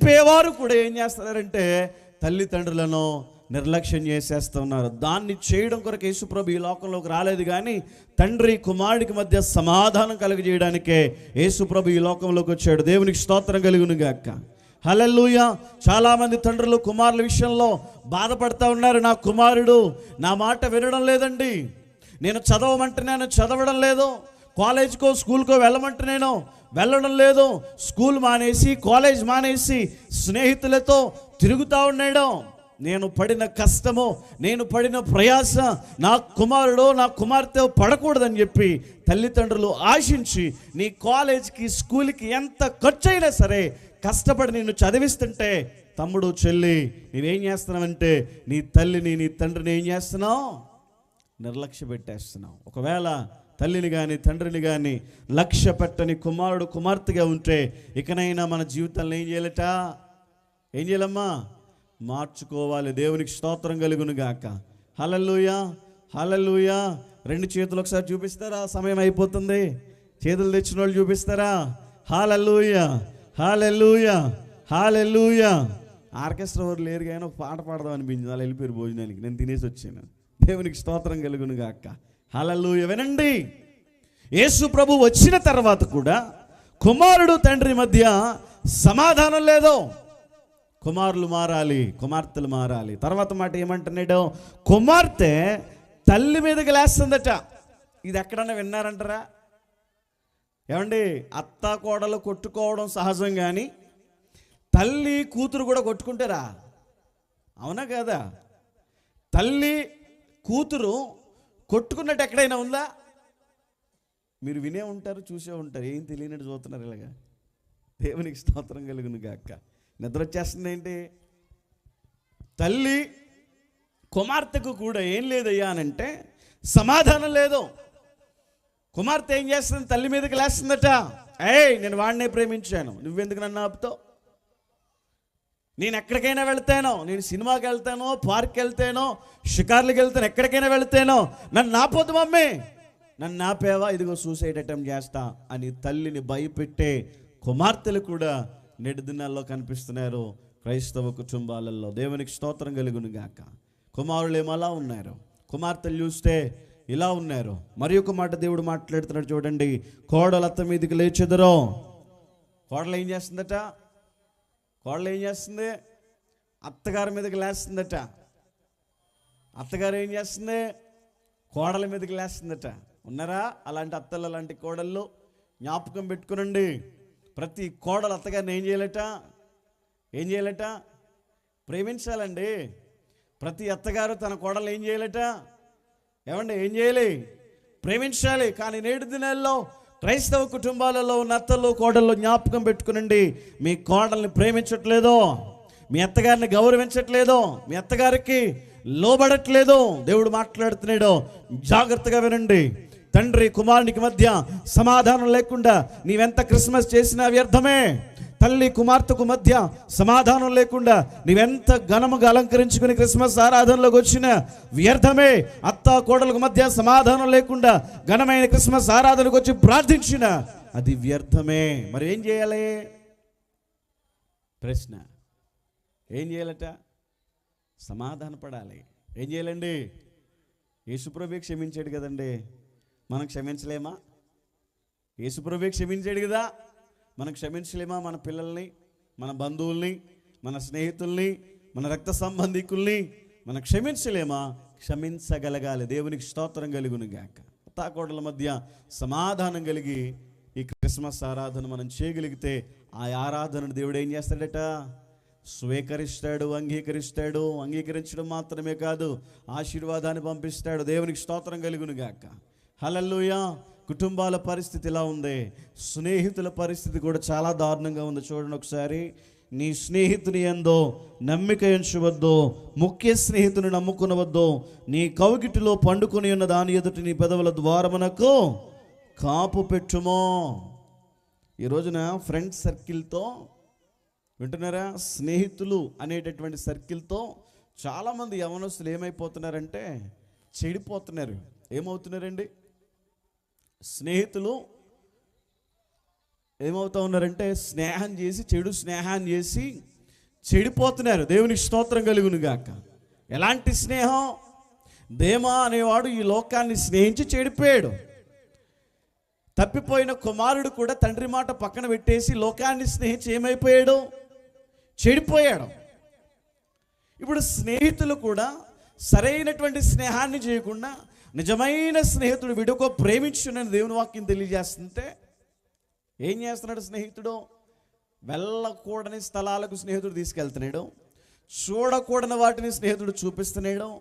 చెప్పేవారు కూడా ఏం చేస్తున్నారంటే తల్లిదండ్రులను నిర్లక్ష్యం చేసేస్తున్నారు. దాన్ని చేయడం కొరకు యేసుప్రభు ఈ లోకంలోకి రాలేదు కానీ తండ్రి కుమారుడికి మధ్య సమాధానం కలుగజేయడానికే యేసుప్రభు ఈ లోకంలోకి వచ్చాడు. దేవునికి స్తోత్రం కలుగును గాక. హలల్లుయ. చాలామంది తండ్రులు కుమారుల విషయంలో బాధపడతా ఉన్నారు. నా కుమారుడు నా మాట వినడం లేదండి. నేను చదవమంటే నేను చదవడం లేదు. కాలేజ్కో స్కూల్కో వెళ్ళమంటే నేను వెళ్ళడం లేదు. స్కూల్ మానేసి కాలేజ్ మానేసి స్నేహితులతో తిరుగుతూ ఉన్నాడు నేను పడిన కష్టము నేను పడిన ప్రయాస నా కుమారుడు నా కుమార్తె పడకూడదని చెప్పి తల్లిదండ్రులు ఆశించి నీ కాలేజ్కి స్కూల్కి ఎంత ఖర్చు అయినా సరే కష్టపడి నిన్ను చదివిస్తుంటే తమ్ముడు చెల్లి నేనేం చేస్తున్నావంటే నీ తల్లిని నీ తండ్రిని ఏం చేస్తున్నావు? నిర్లక్ష్య పెట్టేస్తున్నావు. ఒకవేళ తల్లిని కానీ తండ్రిని కానీ లక్ష్య పెట్టని కుమారుడు కుమార్తెగా ఉంటే ఇకనైనా మన జీవితంలో ఏం చేయలేట? ఏం చేయాలమ్మా? మార్చుకోవాలి. దేవునికి స్తోత్రం కలుగును గాక. హలల్లుయా! హలల్లుయా! రెండు చేతులు ఒకసారి చూపిస్తారా? సమయం అయిపోతుంది. చేతులు తెచ్చిన వాళ్ళు చూపిస్తారా? హాలల్లుయా! హాలెల్లుయా! హాలెల్లుయా! ఆర్కెస్ట్రా వారు లేరు కానీ ఒక పాట పాడదాం అనిపించింది. అలా వెళ్ళిపోయారు భోజనానికి. నేను తినేసి వచ్చాను. దేవునికి స్తోత్రం కలుగును గాక. హలలు వినండి. యేసు ప్రభు వచ్చిన తర్వాత కూడా కుమారుడు తండ్రి మధ్య సమాధానం లేదు. కుమారులు మారాలి కుమార్తెలు మారాలి. తర్వాత మాట ఏమంటున్నాడు కుమార్తె తల్లి మీదకి లేస్తుందట. ఇది ఎక్కడన్నా విన్నారంటారా? ఏమండి అత్త కోడలు కొట్టుకోవడం సహజం కానీ తల్లి కూతురు కూడా కొట్టుకుంటారా? అవునా కదా? తల్లి కూతురు కొట్టుకున్నట్టు ఎక్కడైనా ఉందా? మీరు వినే ఉంటారు చూసే ఉంటారు ఏం తెలియనట్టు చూస్తున్నారు ఇలాగా? దేవునికి స్తోత్రం కలుగును గాక. నిద్ర వచ్చేస్తుంది ఏంటి తల్లి కుమార్తెకు కూడా ఏం లేదయ్యా అనంటే సమాధానం లేదు. కుమార్తె ఏం చేస్తుంది? తల్లి మీదకి లేస్తుందట. ఏయ్ నేను వాడినే ప్రేమించాను. నువ్వెందుకు నన్ను ఆపుతావు? నేను ఎక్కడికైనా వెళ్తానో నేను సినిమాకి వెళ్తానో పార్క్ వెళ్తానో షికార్లకు వెళ్తాను ఎక్కడికైనా వెళ్తానో నన్ను నాపోదు మమ్మీ. నన్ను నాపేవా ఇదిగో సూసైడ్ అటెంప్ట్ చేస్తా అని తల్లిని భయపెట్టే కుమార్తెలు కూడా నెడుదినాల్లో కనిపిస్తున్నారు క్రైస్తవ కుటుంబాలలో. దేవునికి స్తోత్రం కలుగును గాక కుమారులు ఏమలా ఉన్నారు. కుమార్తెలు చూస్తే ఇలా ఉన్నారు. మరి ఒక మాట దేవుడు మాట్లాడుతున్నాడు చూడండి. కోడలు అత్త మీదకి లేచెదరో. కోడలు ఏం చేస్తుందట? కోడలు ఏం చేస్తుంది? అత్తగారి మీదకి లేస్తుందట. అత్తగారు ఏం చేస్తుంది? కోడల మీదకి లేస్తుందట. ఉన్నారా? అలాంటి అత్తలు అలాంటి కోడళ్ళు జ్ఞాపకం పెట్టుకునండి. ప్రతి కోడలు అత్తగారిని ఏం చేయాలట? ఏం చేయాలట? ప్రేమించాలండి. ప్రతి అత్తగారు తన కోడలు ఏం చేయాలట? ఏమండి ఏం చేయాలి? ప్రేమించాలి. కానీ నేటి దినాల్లో క్రైస్తవ కుటుంబాలలో ఉన్న అత్తలు కోడళ్ళు జ్ఞాపకం పెట్టుకునండి మీ కోడల్ని ప్రేమించట్లేదో మీ అత్తగారిని గౌరవించట్లేదో మీ అత్తగారికి లోబడట్లేదో దేవుడు మాట్లాడుతున్నాడు జాగ్రత్తగా వినండి. తండ్రి కుమారునికి మధ్య సమాధానం లేకుండా నీవెంత క్రిస్మస్ చేసినా వ్యర్థమే. తల్లి కుమార్తెకు మధ్య సమాధానం లేకుండా నీవెంత ఘనముగా అలంకరించుకుని క్రిస్మస్ ఆరాధనలోకి వచ్చిన వ్యర్థమే. అత్త కోడలకు మధ్య సమాధానం లేకుండా ఘనమైన క్రిస్మస్ ఆరాధనకు వచ్చి ప్రార్థించిన అది వ్యర్థమే. మరి ఏం చేయాలి? ప్రశ్న. ఏం చేయాలట? సమాధాన పడాలి. ఏం చేయాలండి? యేసుప్రభే క్షమించాడు కదండి. మనం క్షమించలేమా? యేసుప్రభే క్షమించాడు కదా? మనం క్షమించలేమా మన పిల్లల్ని మన బంధువుల్ని మన స్నేహితుల్ని మన రక్త సంబంధికుల్ని? మనం క్షమించలేమా? క్షమించగలగాలి. దేవునికి స్తోత్రం కలుగును గాక. తాకోడల మధ్య సమాధానం కలిగి ఈ క్రిస్మస్ ఆరాధన మనం చేయగలిగితే ఆ ఆరాధనను దేవుడు ఏం చేస్తాడట? స్వీకరిస్తాడు అంగీకరిస్తాడు. అంగీకరించడం మాత్రమే కాదు ఆశీర్వాదాన్ని పంపిస్తాడు. దేవునికి స్తోత్రం కలుగును గాక. హలల్లుయా. కుటుంబాల పరిస్థితి ఇలా ఉంది. స్నేహితుల పరిస్థితి కూడా చాలా దారుణంగా ఉంది. చూడండి ఒకసారి. నీ స్నేహితుని ఎందో నమ్మిక ఎంచవద్దు. ముఖ్య స్నేహితుని నమ్ముకునవద్దు. నీ కౌగిటిలో పండుకొని ఉన్న దాని ఎదుటి నీ పెదవుల ద్వారమునకు కాపు పెట్టుమో. ఈ రోజున ఫ్రెండ్ సర్కిల్తో వింటున్నారా? స్నేహితులు అనేటటువంటి సర్కిల్తో చాలామంది యవనస్తులు ఏమైపోతున్నారంటే చెడిపోతున్నారు. ఏమవుతున్నారండి? స్నేహితులు ఏమవుతా ఉన్నారంటే స్నేహం చేసి చెడు స్నేహాన్ని చేసి చెడిపోతున్నారు. దేవునికి స్తోత్రం కలుగును గాక ఎలాంటి స్నేహం? దేమా అనేవాడు ఈ లోకాన్ని స్నేహించి చెడిపోయాడు. తప్పిపోయిన కుమారుడు కూడా తండ్రి మాట పక్కన పెట్టేసి లోకాన్ని స్నేహించి ఏమైపోయాడు? చెడిపోయాడు. ఇప్పుడు స్నేహితులు కూడా సరైనటువంటి స్నేహాన్ని చేయకుండా నిజమైన స్నేహితుడు విడుకో ప్రేమించునని దేవుని వాక్యం తెలియజేస్తుంటే ఏం చేస్తున్నాడు స్నేహితుడు? వెళ్ళకూడని స్థలాలకు స్నేహితుడు తీసుకెళ్తున్నాడు చూడకూడని వాటిని స్నేహితుడు చూపిస్తున్నాడు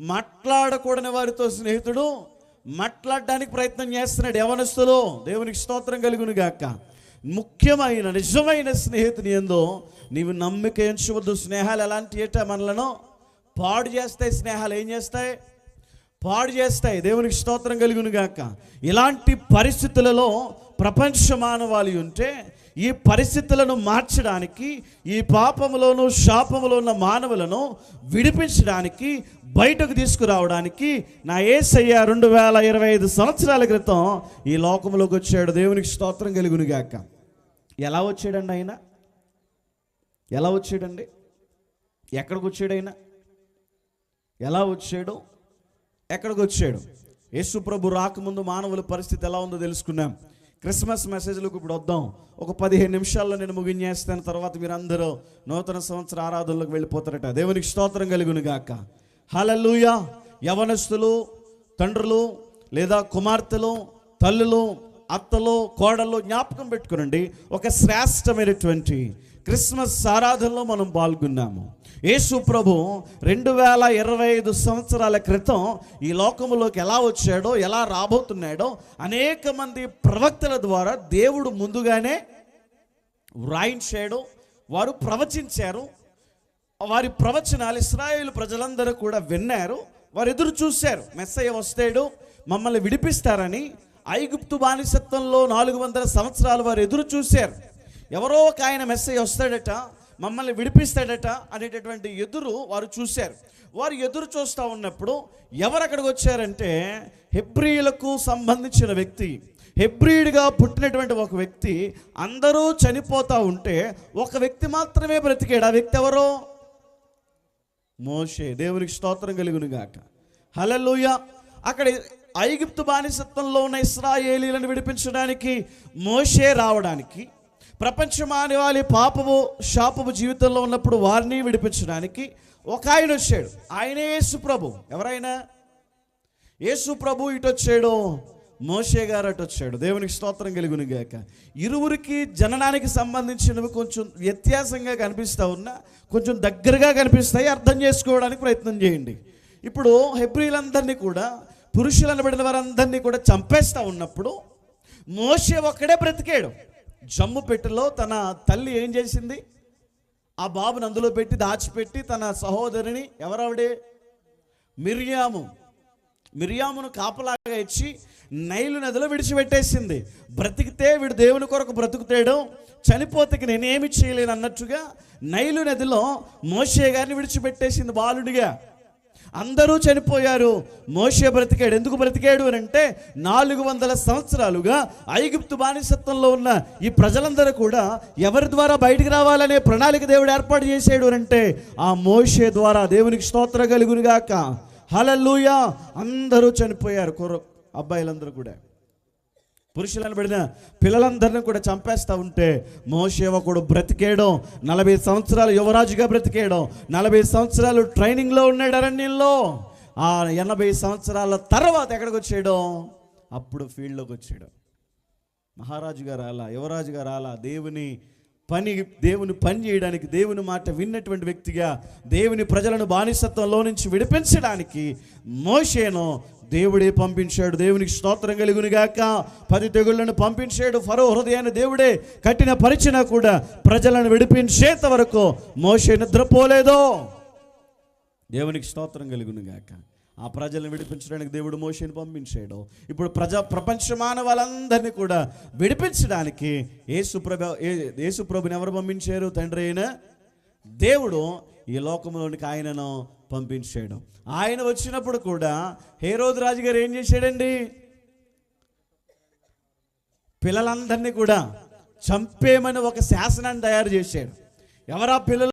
మాట్లాడకూడని వారితో స్నేహితుడు మాట్లాడడానికి ప్రయత్నం చేస్తున్నాడు. యవనస్తులు దేవునికి స్తోత్రం కలుగును గాక. ముఖ్యమైన నిజమైన స్నేహితుని ఏందో నీవు నమ్మిక ఎంచవద్దు. స్నేహాలు ఎలాంటి ఏటా మనలను పాడు చేస్తాయి స్నేహాలు ఏం చేస్తాయి? పాడు చేస్తాయి. దేవునికి స్తోత్రం కలుగును గాక. ఇలాంటి పరిస్థితులలో ప్రపంచ మానవాళి ఉంటే ఈ పరిస్థితులను మార్చడానికి ఈ పాపములోను శాపములో ఉన్న మానవులను విడిపించడానికి బయటకు తీసుకురావడానికి నా ఏసయ్య రెండు వేల ఇరవై ఐదు సంవత్సరాల క్రితం ఈ లోకంలోకి వచ్చాడు. దేవునికి స్తోత్రం కలుగును గాక. ఎలా వచ్చాడండి ఆయన? ఎలా వచ్చాడండి? ఎక్కడికి వచ్చాడు ఆయన? ఎలా వచ్చాడు ఎక్కడికి వచ్చాడు? యేసు ప్రభు రాకముందు మానవుల పరిస్థితి ఎలా ఉందో తెలుసుకున్నాం. క్రిస్మస్ మెసేజ్లకు ఇప్పుడు వద్దాం. ఒక పదిహేను నిమిషాల్లో నేను ముగించేస్తాను తర్వాత మీరందరూ నూతన సంవత్సర ఆరాధనలోకి వెళ్ళిపోతారట. దేవునికి స్తోత్రం కలుగును గాక. హలలుయ యవనస్తులు తండ్రులు లేదా కుమార్తెలు తల్లులు అత్తలు కోడళ్ళు జ్ఞాపకం పెట్టుకునండి. ఒక శ్రేష్టమైనటువంటి క్రిస్మస్ ఆరాధనలో మనం పాల్గొన్నాము. యేసు ప్రభు రెండు వేల ఇరవై ఐదు సంవత్సరాల క్రితం ఈ లోకంలోకి ఎలా వచ్చాడో ఎలా రాబోతున్నాడో అనేక మంది ప్రవక్తల ద్వారా దేవుడు ముందుగానే వ్రాయించాడు వారు ప్రవచించారు వారి ప్రవచనాలు ఇస్రాయేల్ ప్రజలందరూ కూడా విన్నారు వారు ఎదురు చూశారు. మెస్సయ్య వస్తాడు మమ్మల్ని విడిపిస్తారని ఐగుప్తు బానిసత్వంలో నాలుగు వందల సంవత్సరాలు వారు ఎదురు చూశారు. ఎవరో ఒక ఆయన మెస్సేజ్ వస్తాడట మమ్మల్ని విడిపిస్తాడట అనేటటువంటి ఎదురు వారు చూశారు. వారు ఎదురు చూస్తూ ఉన్నప్పుడు ఎవరు అక్కడికి వచ్చారంటే హెబ్రియులకు సంబంధించిన వ్యక్తి. హెబ్రియుడిగా పుట్టినటువంటి ఒక వ్యక్తి అందరూ చనిపోతూ ఉంటే ఒక వ్యక్తి మాత్రమే బ్రతికాడు. ఆ వ్యక్తి ఎవరో? మోషే. దేవునికి స్తోత్రం కలుగునుగాక హలలుయ అక్కడ ఐగుప్తు బానిసత్వంలో ఉన్న ఇస్రాయేలీలను విడిపించడానికి మోషే రావడానికి ప్రపంచ వాళ్ళ పాపము శాపము జీవితంలో ఉన్నప్పుడు వారిని విడిపించడానికి ఒక ఆయన వచ్చాడు. ఆయనే యేసు ప్రభు. ఎవరైనా? యేసు ప్రభు ఇటు వచ్చాడు మోషే గారు అటు వచ్చాడు. దేవునికి స్తోత్రం కలుగును గాక. ఇరువురికి జననానికి సంబంధించినవి కొంచెం వ్యత్యాసంగా కనిపిస్తూ ఉన్నా కొంచెం దగ్గరగా కనిపిస్తాయి అర్థం చేసుకోవడానికి ప్రయత్నం చేయండి. ఇప్పుడు హెబ్రిలందరినీ కూడా పురుషులు అనబడిన వారందరినీ కూడా చంపేస్తూ ఉన్నప్పుడు మోషే ఒక్కడే బ్రతికాడు. జమ్ము పెట్టెలో తన తల్లి ఏం చేసింది? ఆ బాబుని అందులో పెట్టి దాచిపెట్టి తన సహోదరిని ఎవరావిడే? మిరియాము. మిరియామును కాపలాగా ఇచ్చి నైలు నదిలో విడిచిపెట్టేసింది. బ్రతికితే వీడు దేవుని కొరకు బ్రతుకుతేయడం చనిపోతే నేనేమి చేయలేను అన్నట్టుగా నైలు నదిలో మోషే గారిని విడిచిపెట్టేసింది బాలుడిగా. అందరూ చనిపోయారు. మోషే బ్రతికాడు. ఎందుకు బ్రతికాడు అని అంటే నాలుగు వందల సంవత్సరాలుగా ఐగుప్తు బానిసత్వంలో ఉన్న ఈ ప్రజలందరూ కూడా ఎవరి ద్వారా బయటికి రావాలనే ప్రణాళిక దేవుడు ఏర్పాటు చేసాడు అని అంటే ఆ మోషే ద్వారా దేవునికి స్తోత్ర కలుగునుగాక. హలలుయా అందరూ చనిపోయారు. కుర్ర అబ్బాయిలందరూ కూడా. పురుషులను పడిన పిల్లలందరినీ కూడా చంపేస్తూ ఉంటే మోసేవకుడు బ్రతికేయడం నలభై సంవత్సరాలు యువరాజుగా బ్రతికేయడం నలభై సంవత్సరాలు ట్రైనింగ్లో ఉన్నాడు అరణ్యంలో. ఆ ఎనభై సంవత్సరాల తర్వాత ఎక్కడికి వచ్చేయడం అప్పుడు ఫీల్డ్లోకి వచ్చాడు. మహారాజుగా రాలా యువరాజుగా రాలా దేవుని పని దేవుని పని చేయడానికి దేవుని మాట విన్నటువంటి వ్యక్తిగా దేవుని ప్రజలను బానిసత్వంలో నుంచి విడిపించడానికి మోషేను దేవుడే పంపించాడు. దేవునికి స్తోత్రం కలుగునిగాక. పది తెగుళ్ళను పంపించాడు ఫరో హృదయాన్ని దేవుడే. కట్టిన పరిచినా కూడా ప్రజలను విడిపించేంత వరకు మోషే నిద్రపోలేదో. దేవునికి స్తోత్రం కలుగునిగాక. ఆ ప్రజలను విడిపించడానికి దేవుడు మోషేని పంపించాడు. ఇప్పుడు ప్రజా ప్రపంచ మానవాళ్ళందరినీ కూడా విడిపించడానికి ఏసుప్రభ ఏ- ఎవరు పంపించారు? తండ్రి అయిన దేవుడు ఈ లోకంలోనికి ఆయనను పంపించాడు. ఆయన వచ్చినప్పుడు కూడా హేరోద్ రాజు గారు ఏం చేశాడండి? పిల్లలందరినీ కూడా చంపేమని ఒక శాసనాన్ని తయారు చేశాడు. ఎవరా పిల్లలు?